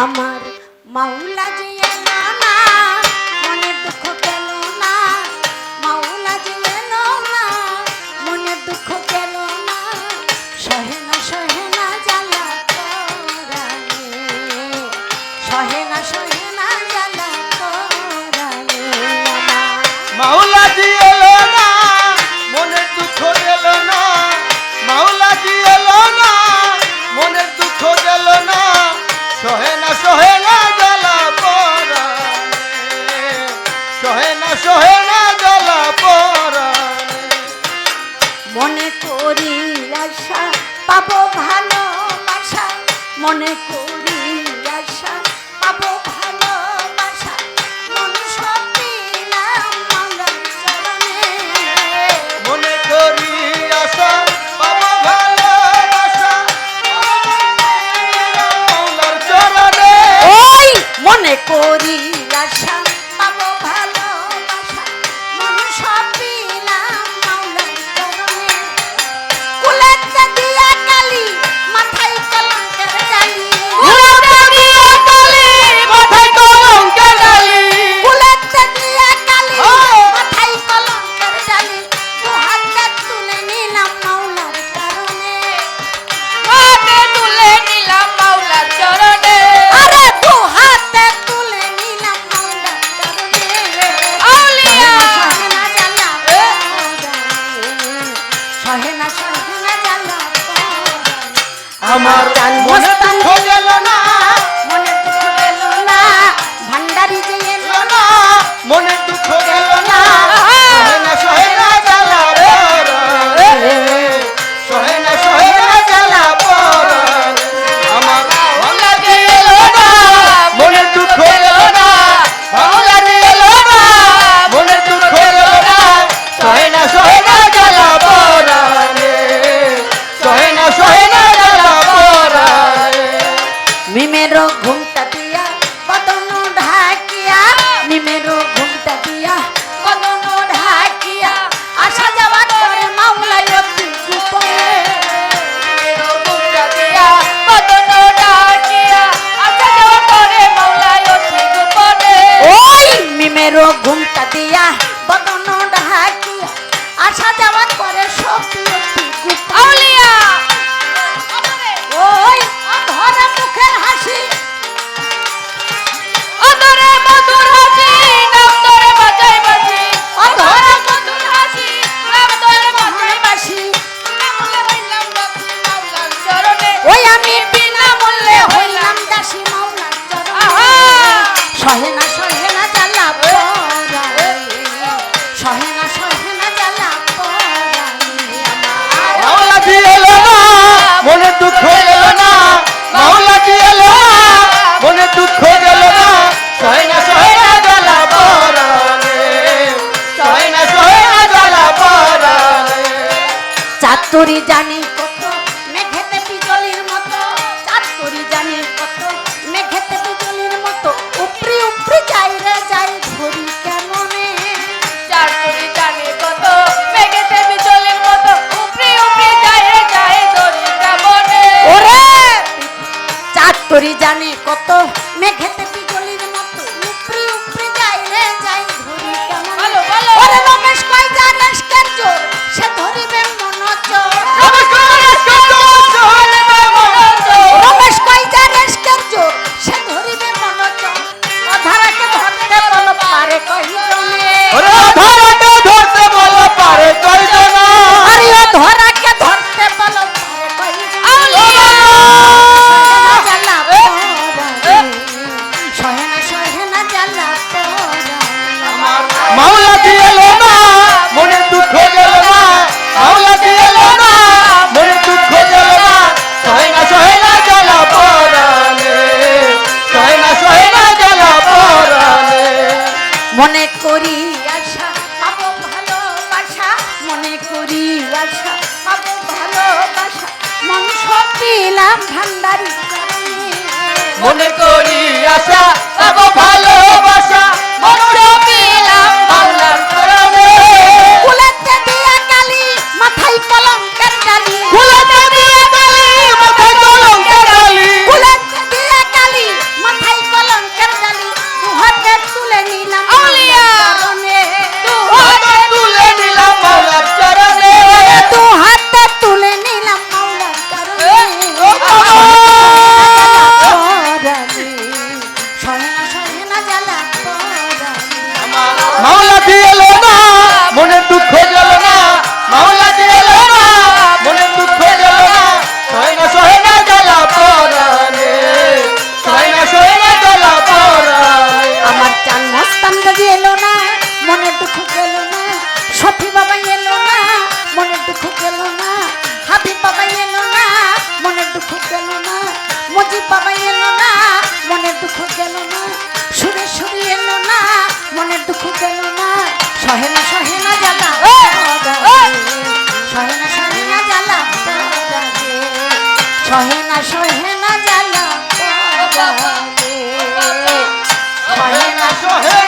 আমার মাওলা যে সহে না সহে না জ্বালা পরাণে মনে করি আশা পাবো ভালো আশা মনে করি আশা পাবো ভালো আশা মন সব দিলাম মালার চরণে মনে করি আশা ভালো চরণে ওই মনে করি আশা tía তোরে জানি কালাম ভান্ডারি। মনে করি আশা ভালো। দুঃখ কেন না সহে না সহে না জ্বালা সহে না সহে না জ্বালা সহে না সহে না জ্বালা সহে না সহে